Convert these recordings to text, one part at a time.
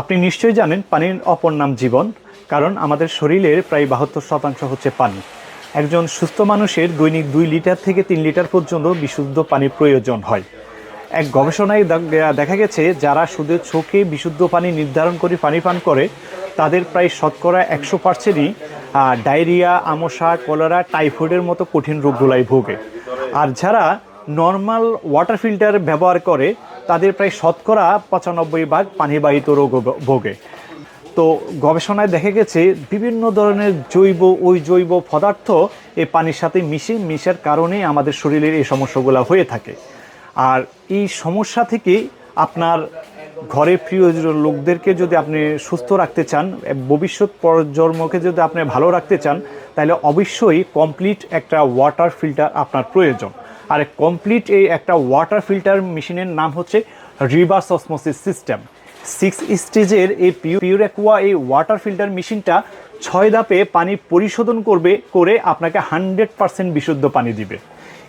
আপনি নিশ্চয়ই জানেন পানির অপর নাম জীবন, কারণ আমাদের শরীরের প্রায় বাহাত্তর শতাংশ হচ্ছে পানি। একজন সুস্থ মানুষের দৈনিক দুই লিটার থেকে তিন লিটার পর্যন্ত বিশুদ্ধ পানির প্রয়োজন হয়। এক গবেষণায় দেখা গেছে, যারা শুধু চোখে বিশুদ্ধ পানি নির্ধারণ করে পানি পান করে, তাদের প্রায় শতকরা একশো পার্সেন্টই ডায়রিয়া, আমশা, কলেরা, টাইফয়েডের মতো কঠিন রোগগুলাই ভোগে। আর যারা নর্মাল ওয়াটার ফিল্টার ব্যবহার করে তাদের প্রায় শতকরা পঁচানব্বই ভাগ পানিবাহিত রোগ ভোগে। তো গবেষণায় দেখা গেছে, বিভিন্ন ধরনের জৈব ওই জৈব পদার্থ এই পানির সাথে মিশে, মিশার কারণে আমাদের শরীরের এই সমস্যাগুলো হয়ে থাকে। আর এই সমস্যা থেকে আপনার ঘরে প্রিয় লোকদেরকে যদি আপনি সুস্থ রাখতে চান, ভবিষ্যৎ প্রজন্মকে যদি আপনি ভালো রাখতে চান, তাহলে অবশ্যই কমপ্লিট একটা ওয়াটার ফিল্টার আপনার প্রয়োজন। আর কমপ্লিট এই একটা ওয়াটার ফিল্টার মেশিনের নাম হচ্ছে রিভার্স অসমোসিস সিস্টেম সিক্স স্টেজের এই পিউর অ্যাকুয়া এই ওয়াটার ফিল্টার মেশিনটা ছয় ধাপে পানি পরিশোধন করবে, করে আপনাকে হান্ড্রেড পার্সেন্ট বিশুদ্ধ পানি দিবে।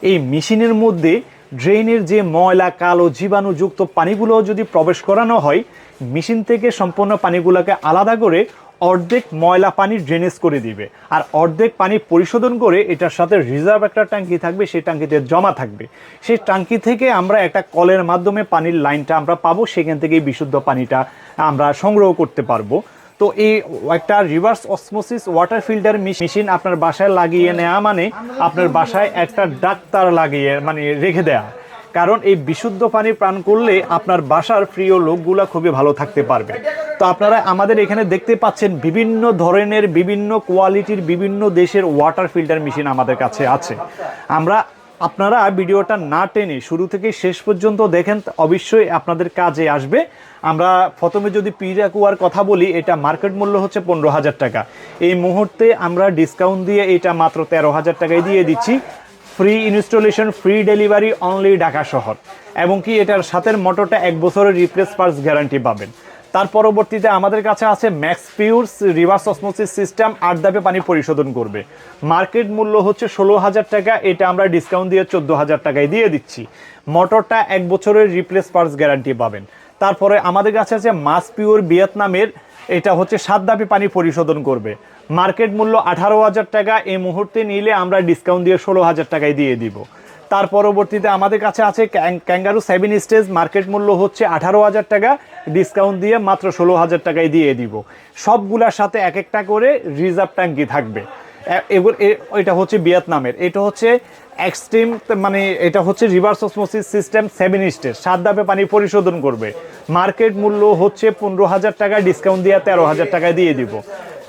এই মেশিনের মধ্যে ড্রেনের যে ময়লা, কালো, জীবাণুযুক্ত পানিগুলো যদি প্রবেশ করানো হয় মেশিন থেকে সম্পূর্ণ পানিগুলোকে আলাদা করে অর্ধেক ময়লা পানি ড্রেনেজ করে দিবে। আর অর্ধেক পানি পরিশোধন করে এটার সাথে রিজার্ভ একটা ট্যাঙ্কি থাকবে, সেই ট্যাঙ্কিতে জমা থাকবে। সেই ট্যাঙ্কি থেকে আমরা একটা কলের মাধ্যমে পানির লাইনটা আমরা পাবো, সেখান থেকেই বিশুদ্ধ পানিটা আমরা সংগ্রহ করতে পারব। তো এই একটা reverse osmosis water filter machine আপনার বাসায় লাগিয়ে নেওয়া মানে আপনার বাসায় একটা ডাক্তার লাগিয়ে মানে রেখে দেয়া। কারণ এই বিশুদ্ধ পানি পান করলে আপনার বাসার প্রিয় লোকগুলা খুবই ভালো থাকতে পারবে। তো আপনারা আমাদের এখানে দেখতে পাচ্ছেন বিভিন্ন ধরনের, বিভিন্ন কোয়ালিটির, বিভিন্ন দেশের ওয়াটার ফিল্টার মেশিন আমাদের কাছে আছে। আমরা আপনারা ভিডিওটা না টেনে শুরু থেকে শেষ পর্যন্ত দেখেন, অবশ্যই আপনাদের কাজে আসবে। আমরা প্রথমে যদি পিরাকুয়ার কথা বলি, এটা মার্কেট মূল্য হচ্ছে পনেরো হাজার টাকা। এই মুহূর্তে আমরা ডিসকাউন্ট দিয়ে এটা মাত্র তেরো হাজার টাকায় দিয়ে দিচ্ছি। Free installation free delivery only Dhaka শহর। এবং কি এটার সাথের মোটরটা এক বছরের রিপ্লেস পার্স গ্যারান্টি পাবেন। তার পরবর্তীতে আমাদের কাছে আছে Max Pure reverse osmosis system আট ধাপে পানি পরিশোধন করবে। মার্কেট মূল্য হচ্ছে ষোলো হাজার টাকা, এটা আমরা ডিসকাউন্ট দিয়ে চোদ্দ হাজার টাকায় দিয়ে দিচ্ছি। মোটরটা এক বছরের রিপ্লেস পার্স গ্যারান্টি পাবেন। তারপরে আমাদের কাছে আছে মাস পিওর ভিয়েতনামের এটা হচ্ছে সাত ধাপে পানি পরিশোধন করবে। মার্কেট মূল্য আঠারো হাজার টাকা, এই মুহূর্তে নিলে আমরা ডিসকাউন্ট দিয়ে ষোলো হাজার টাকায় দিয়ে দিব। তার পরবর্তীতে আমাদের কাছে আছে ক্যাং- ক্যাঙ্গারু সেভেন স্টেজ, মার্কেট মূল্য হচ্ছে আঠারো হাজার টাকা ডিসকাউন্ট দিয়ে মাত্র ষোলো হাজার টাকায় দিয়ে দিব। সবগুলার সাথে এক একটা করে রিজার্ভ ট্যাঙ্কি থাকবে। এগুলো এটা হচ্ছে ভিয়েতনামের। এটা হচ্ছে এক্সট্রিম মানে এটা হচ্ছে reverse osmosis system seven stage সাত ধাপে পানি পরিশোধন করবে। মার্কেট মূল্য হচ্ছে পনেরো হাজার টাকা ডিসকাউন্ট দিয়ে তেরো হাজার টাকায় দিয়ে দিব।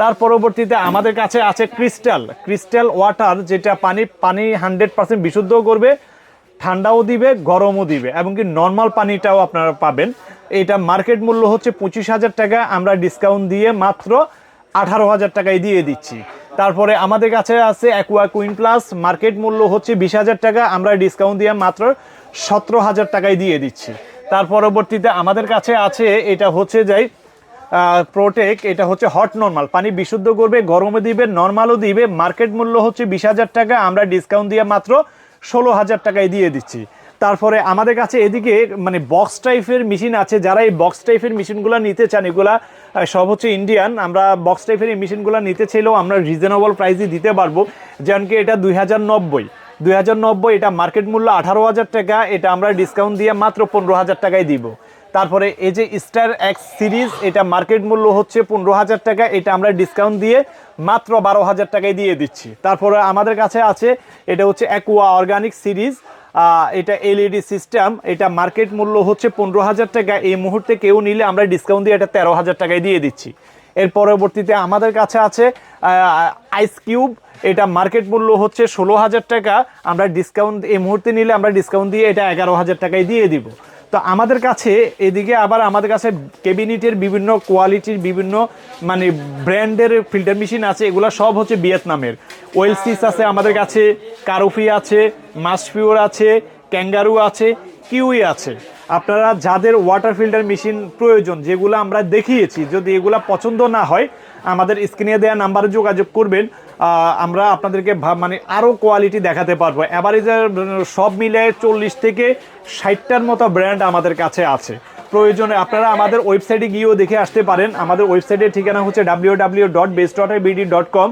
তার পরবর্তীতে আমাদের কাছে আছে ক্রিস্টাল ক্রিস্টাল ওয়াটার, যেটা পানি পানি হান্ড্রেড পার্সেন্ট বিশুদ্ধ করবে, ঠান্ডাও দিবে, গরমও দিবে, এবং কি নর্মাল পানিটাও আপনারা পাবেন। এটা মার্কেট মূল্য হচ্ছে পঁচিশ হাজার টাকা, আমরা ডিসকাউন্ট দিয়ে মাত্র আঠারো হাজার টাকায় দিয়ে দিচ্ছি। তারপরে আমাদের কাছে আছে অ্যাকুয়া কুইন প্লাস মার্কেট মূল্য হচ্ছে বিশ হাজার টাকা, আমরা ডিসকাউন্ট দিয়ে মাত্র সতেরো হাজার টাকায় দিয়ে দিচ্ছি। তার পরবর্তীতে আমাদের কাছে আছে, এটা হচ্ছে যাই প্রোটেক এটা হচ্ছে হট নর্মাল পানি বিশুদ্ধ করবে, গরমে দিবে নর্মালও দিবে। মার্কেট মূল্য হচ্ছে বিশ হাজার টাকা, আমরা ডিসকাউন্ট দিয়ে মাত্র ষোলো হাজার টাকায় দিয়ে দিচ্ছি। তারপরে আমাদের কাছে এদিকে মানে বক্স টাইপের মেশিন আছে, যারা এই বক্স টাইপের মেশিনগুলো নিতে চান, এগুলা সব হচ্ছে ইন্ডিয়ান আমরা বক্স টাইপের এই মেশিনগুলো নিতে চাইলেও আমরা রিজনেবল প্রাইসে দিতে পারব। যেমন কি এটা দুই হাজার নব্বই। দুই হাজার নব্বই, এটা মার্কেট মূল্য আঠারো হাজার টাকা, এটা আমরা ডিসকাউন্ট দিয়ে মাত্র পনেরো হাজার টাকায় দিব। তারপরে এই যে স্টার এক্স সিরিজ, এটা মার্কেট মূল্য হচ্ছে পনেরো হাজার টাকা, এটা আমরা ডিসকাউন্ট দিয়ে মাত্র বারো হাজার টাকায় দিয়ে দিচ্ছি। তারপরে আমাদের কাছে আছে, এটা হচ্ছে অ্যাকুয়া অর্গানিক সিরিজ এটা এলইডি সিস্টেম এটা মার্কেট মূল্য হচ্ছে পনেরো হাজার টাকা। এই মুহূর্তে কেউ নিলে আমরা ডিসকাউন্ট দিয়ে এটা তেরো হাজার টাকায় দিয়ে দিচ্ছি। এর পরবর্তীতে আমাদের কাছে আছে আইস কিউব এটা মার্কেট মূল্য হচ্ছে ষোলো হাজার টাকা। আমরা ডিসকাউন্ট এই মুহূর্তে নিলে আমরা ডিসকাউন্ট দিয়ে এটা এগারো হাজার টাকায় দিয়ে দিব। তো আমাদের কাছে এদিকে আবার আমাদের কাছে কেবিনেটের বিভিন্ন কোয়ালিটির বিভিন্ন মানে ব্র্যান্ডের ফিল্টার মেশিন আছে, এগুলো সব হচ্ছে ভিয়েতনামের। ওয়েলসিস আছে আমাদের কাছে, কারুফি আছে মাসফিওর আছে, ক্যাঙ্গারু আছে, কিউই আছে। আপনারা যাদের ওয়াটার ফিল্টার মেশিন প্রয়োজন, যেগুলো আমরা দেখিয়েছি, যদি এগুলা পছন্দ না হয়, আমাদের স্ক্রিনে দেওয়া নাম্বারে যোগাযোগ করবেন। আমরা আপনাদেরকে মানে আরও কোয়ালিটি দেখাতে পারব। অ্যাভারেজের সব মিলে চল্লিশ থেকে ষাটটার মতো ব্র্যান্ড আমাদের কাছে আছে। প্রয়োজনে আপনারা আমাদের ওয়েবসাইটে গিয়েও দেখে আসতে পারেন। আমাদের ওয়েবসাইটের ঠিকানা হচ্ছে W W dot best water BD dot com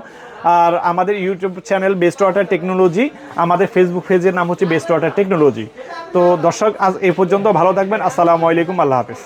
আর আমাদের YouTube channel best water technology আমাদের ফেসবুক পেজের নাম হচ্ছে বেস্ট ওয়াটার টেকনোলজি তো দর্শক, আজ এ পর্যন্ত ভালো থাকবেন। আসসালামু আলাইকুম, আল্লাহ হাফেজ।